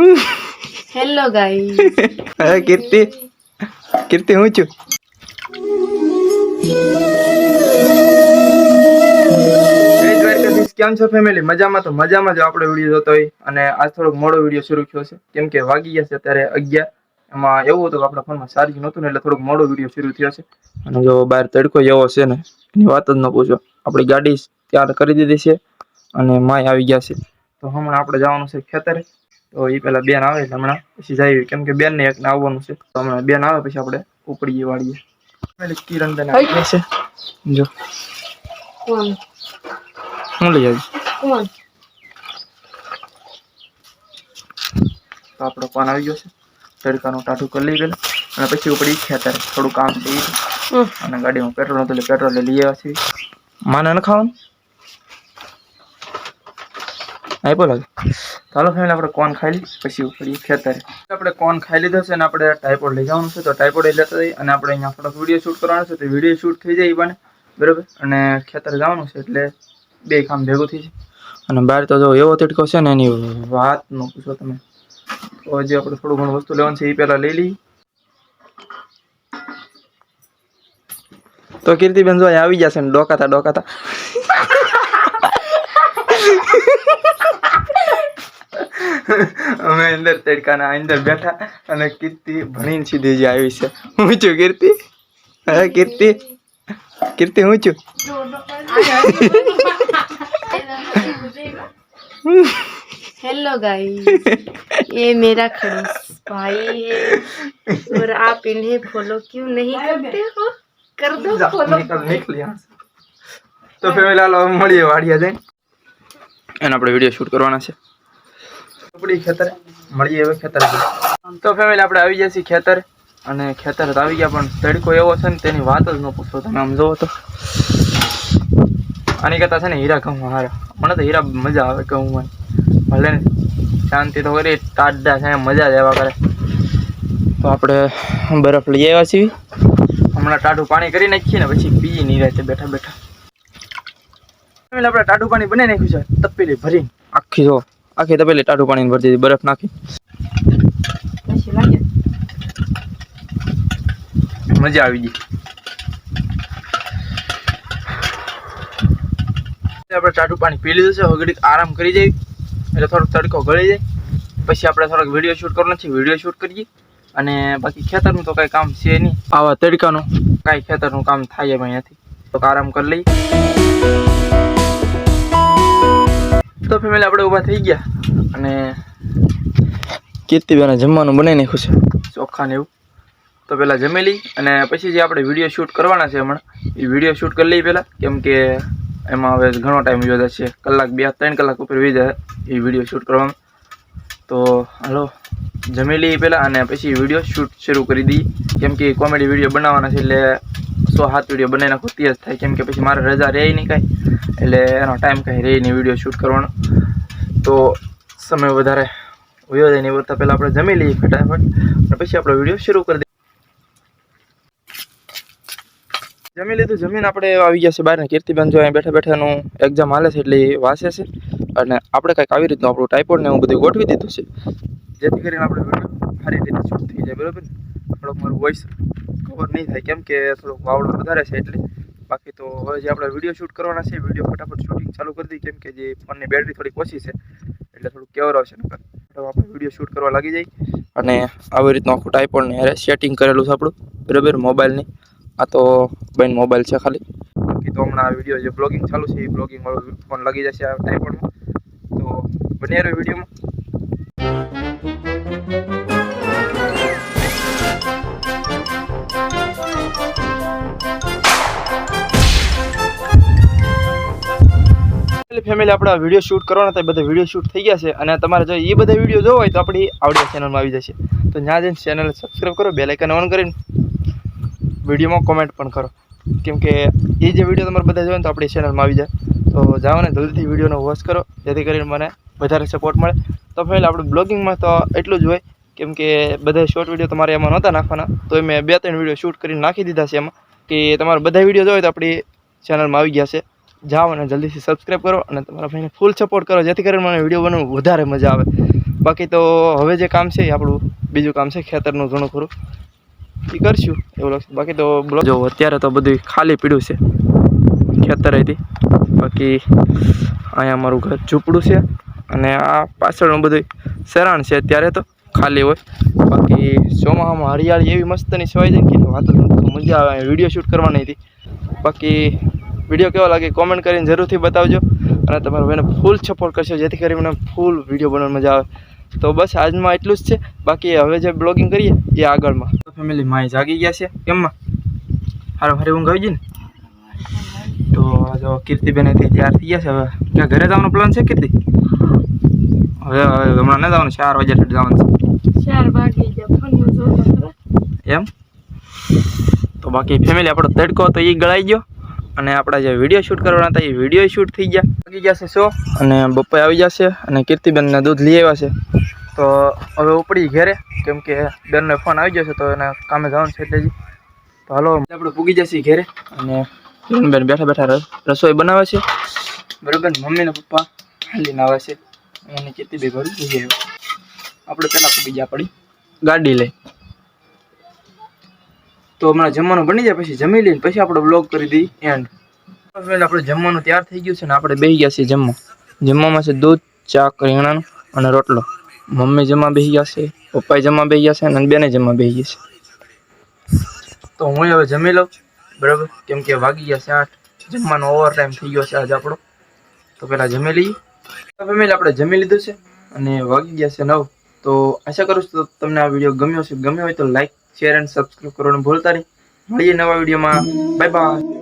Hello guys હવે કીર્તિ કીર્તિ હું છું? કેમ છો ફેમિલી મજામાં તો મજામાં જ આપણે વીડિયો જોતો હોય. અને આજ થોડોક મોડો વીડિયો શરૂ થયો છે. કેમ કે વાગી ગયા છે અત્યારે અગિયાર. એમાં એવું હતું કે આપણા ફોનમાં ચાર્જ નહોતું ને એટલે થોડોક મોડો વીડિયો શરૂ થયો છે. અને જો બહાર તડકો એવો છે ને એની વાત જ ન પૂછો. આપણી ગાડી તૈયાર કરી દીધી છે અને માય આવી ગયા છે. તો હમણાં આપણે જવાનું છે ખેતરે. તો એ પેલા બેન આવે એટલે હમણાં. પછી જાય કેમ કે બેન ને એકને આવવાનું છે. તો હમણાં બેન આવે પછી આપણે ઉપડીએ વાળીએ. કિરણ બેન આવી છે. જો. હું લઈ આવી તો આપણો પાન આવી ગયો છે. તડકાનું ટાઢું કરી લઈ પેલા અને પછી ઉપડી ખેતરે. થોડું કામ થઈ. અને ગાડીમાં પેટ્રોલ નતું એટલે પેટ્રોલ લઈ આવ્યા છીએ. માને ન ખાવાનું? આપ્યો લાગે. ચાલો ફેમિલી આપણે કોન ખાઈ લઈ પછી ઉપડીએ ખેતરે. આપણે કોન ખાઈ લીધો છે અને આપણે ટાઈપોડ લઈ જવાનું છે. તો ટાઈપોડ લઈ લેતા જઈએ અને આપણે અહીંયા થોડોક વીડિયો શૂટ કરવાનો છે. તો વીડિયો શૂટ થઈ જાય બને, બરાબર? અને ખેતર જવાનું છે એટલે બે કામ ભેગું થઈ જાય. અને બહાર તો જો એવો તડકો છે ને એની વાત ન પૂછો તમે. તો હજી આપણે થોડું ઘણું વસ્તુ લેવાનું છે એ પહેલાં લઈ લઈએ. તો કીર્તિબેન જો આવી આવી જશે ને ડોકાતા ડોકાતા. અમે અંદર તડકાના અંદર બેઠા અને કીર્તિ ભણીને સીધી જ આવી છે હું છું કીર્તિ હા કીર્તિ કીર્તિ હું છું हेलो गाइस ये मेरा खड़ूस भाई है और आप इन्हें फॉलो क्यों नहीं करते हो कर दो જા, फॉलो નીકળ નીકળ यहाँ से. તો ફેમિલી હાલો હવે મળીએ વાડિયા જઈને એને આપણે વિડીયો શૂટ કરવાના છે આપણી ખેતર. મળીએ હવે ખેતર તો ફેમિલી આપણે આવી જઈશું ખેતર. અને ખેતર આવી ગયા, પણ તડકો એવો છે ને, તેની વાત જ ન પૂછો તમે. આમ જોવો તો. આની કરતા છે ને, હીરા ઘઉં હારા. મને તો હીરા મજા આવે ઘઉં ભલે ને, શાંતિ તો કરી તાડા છે, મજા જ એવા કરે. તો આપણે બરફ લઈ આવ્યા છીએ. હમણાં ટાઢું પાણી કરી નાખીએ ને, પછી પીએ નહીં રહે બેઠા બેઠા. એટલે આપણે ટાઢું પાણી બનાવી નાખ્યું છે, તપેલી ભરી આખી જો આખી તપેલી ટાઢું પાણી ભરતી હતી બરફ નાખી. મજા આવી ગઈ. આપણે ટાઢું પાણી પી લીધું છે ઘડીક આરામ કરી જઈએ એટલે થોડોક તડકો ગળી જાય. પછી આપણે થોડોક વીડિયો શૂટ કરવાનો છે વીડિયો શૂટ કરીએ. અને બાકી ખેતરનું તો કાંઈ કામ છે નહીં. આવા તડકાનું કાંઈ ખેતરનું કામ થાય એમ અહીંયાથી. તો આરામ કરી લઈ તો ફેમિલી આપણે ઊભા થઈ ગયા. અને કીર્તિબેને જમવાનું બનાવી નાખ્યું છે. ચોખ્ખાને એવું. તો પહેલાં જમી લઈ અને પછી જે આપણે વીડિયો શૂટ કરવાના છે હમણાં એ વીડિયો શૂટ કરી લઈએ પહેલાં કેમ કે એમાં હવે ઘણો ટાઈમ યોજા છે. કલાક બે ત્રણ કલાક ઉપર વી જાય એ વીડિયો શૂટ કરવામાં તો હાલો જમી લઈએ પહેલાં અને પછી વીડિયો શૂટ શરૂ કરી દઈએ. કેમ કે કોમેડી વીડિયો બનાવવાના છે એટલે સો સાત વીડિયો બનાવી નાખું તે જ થાય કેમ કે પછી મારે રજા રહે નહીં કાંઈ. એટલે એનો ટાઈમ કાંઈ રહે નહીં વીડિયો શૂટ કરવાનો. તો સમય વધારે વયો જાય નહીં વધતા પહેલાં આપણે જમી લઈએ ફટાફટ, અને પછી આપણો વીડિયો શરૂ કરી દઈએ. જમી લીધું, જમીન આપણે આવી ગયા છે બહાર ને કીર્તિબેન જો અહીં બેઠા બેઠાનું એક્ઝામ હાલે છે એટલે વાંચે છે. અને આપણે કાંઈક આવી રીતનું આપણું ટાઈપોડ ને એવું બધું ગોઠવી દીધું છે. જેથી કરીને આપણે સારી રીતે શૂટ થઈ જાય, બરાબર થોડોક મારું વોઇસ કવર નહીં થાય. કેમ કે થોડોક વાવડો વધારે છે એટલે. બાકી તો હવે જે આપણે વીડિયો શૂટ કરવાના છે વીડિયો ફટાફટ શૂટિંગ ચાલુ કરી દઈએ. કેમ કે જે ફોનની બેટરી થોડીક ઓછી છે, એટલે થોડુંક કેવર આવશે. નકર આપણે વીડિયો શૂટ કરવા લાગી જાય અને આવી રીતનું આખું ટાઈપોડ ને હારે સેટિંગ કરેલું છે આપણું. બરાબર? મોબાઈલની આ તો બેન મોબાઈલ છે ખાલી. બાકી તો હમણાં વીડિયો જે બ્લોગિંગ ચાલુ છે, એ બ્લોગિંગ વાળો ફોન લાગી જશે આ ટાઈપોડમાં તો બને રહ્યો વિડીયોમાં ફેમિલી આપણા વીડિયો શૂટ કરવાના હતા બધા વીડિયો શૂટ થઈ ગયા છે. અને તમારે જો એ બધા વીડિયો જોવો હોય તો આપણી આવડિયા ચેનલમાં આવી જશે. તો ત્યાં જઈને ચેનલ સબસ્ક્રાઈબ કરો બે લાઇકન ઓન કરીને વિડીયોમાં કોમેન્ટ પણ કરો. કેમ કે એ જે વીડિયો તમારે બધા ને તો આપણી ચેનલમાં આવી જાય. તો જાઓ ને જલ્દીથી વિડીયોનો વોચ કરો, જેથી કરીને મને વધારે સપોર્ટ મળે. તો ફેમિલી આપણે બ્લોગિંગમાં તો એટલું જ હોય. કેમ કે બધા શોર્ટ વીડિયો તમારે એમાં નહોતા નાખવાના. તો મેં બે ત્રણ વીડિયો શૂટ કરીને નાખી દીધા છે એમાં. કે તમારે બધા વીડિયો જોઈએ તો આપણી ચેનલમાં આવી ગયા છે. જાઓ અને જલ્દીથી સબસ્ક્રાઈબ કરો અને તમારા ભાઈને ફૂલ સપોર્ટ કરો, જેથી કરીને મને વીડિયો બનાવવું વધારે મજા આવે. બાકી તો હવે જે કામ છે એ આપણું બીજું કામ છે, ખેતરનું ઘણું ખરું. એ કરશું, એવું લાગશે. બાકી તો બ્લોક જો, અત્યારે તો બધું ખાલી પીડ્યું છે ખેતર હતી બાકી અહીંયા અમારું ઘર ઝૂંપડું છે અને આ પાછળનું બધું સરાણ છે અત્યારે તો ખાલી હોય. બાકી ચોમાસામાં હરિયાળી એવી મસ્તની છવાઈ જાય કે વાત. મજા આવે. વીડિયો શૂટ કરવાની હતી. બાકી વીડિયો કેવો લાગે કોમેન્ટ કરીને જરૂરથી બતાવજો. અને તમારો ભાઈને ફૂલ સપોર્ટ કરશો જેથી કરી મને ફૂલ વીડિયો બનાવવાની મજા આવે. તો બસ આજમાં એટલું જ છે. બાકી હવે જે બ્લોગિંગ કરીએ એ આગળમાં. ફેમિલી માય જાગી ગયા છે. કેમમાં હારો ફરી ઊંઘ આવી ગઈ ને? તો જો કીર્તિબેન હતી તૈયાર થઈ ગયા છે. હવે ત્યાં ઘરે જવાનો પ્લાન છે કીર્તિ? હવે હવે હમણાં ન જવાનું ચાર વાગ્યા સુધી જવાનું છે. એમ? તો બાકી ફેમિલી આપણો તડકો તો એ ગળાઈ ગયો. અને આપણા જે વીડિયો શૂટ કરવાના હતા, એ વીડિયો શૂટ થઈ ગયા. લાગી ગયા છે શો અને બપોર આવી જશે અને કીર્તિબેનને દૂધ લઈ આવ્યા છે. તો હવે ઉપડી ઘેરે, કેમ કે બેનનો ફોન આવી જશે તો એને કામે જવાનું છે એટલે તો હાલો આપણે પૂગી જશે ઘેરે અને બેન બેઠા બેઠા રસોઈ બનાવે છે. બરાબર, મમ્મીને પપ્પા હાલીને આવે છે. ઘરે જઈ આવ્યો. આપણે પહેલાં પૂગી ગયા પડી. ગાડી લઈ. તો હમણાં જમવાનું બની જાય, પછી જમી લઈને પછી આપણે બ્લોગ કરી દઈએ એન્ડ આપણે જમવાનું તૈયાર થઈ ગયું છે ને આપણે બેસી ગયા છીએ જમવા. જમવામાં છે દૂધ, ચા, રીંગણાનું અને રોટલો. મમ્મી જમવા બેસી ગયા છે પપ્પાએ જમવા બેસી ગયા છે અને બેને જમવા બેસી ગયા છે. તો હું હવે જમી લઉં, બરાબર? કેમ કે વાગી ગયા છે આઠ. જમવાનો ઓવર ટાઈમ થઈ ગયો છે આજે આપણો. તો પહેલાં જમી લઈએ. ફેમિલી આપણે જમી લીધું છે અને વાગી ગયા છે નવ. તો આશા કરું છું તમને આ વીડિયો ગમ્યો છે ગમ્યો હોય તો લાઈક શેર એન્ડ સબસ્ક્રાઈબ કરવાનું ભૂલતા નહીં. મળીએ નવા વિડીયોમાં. Bye bye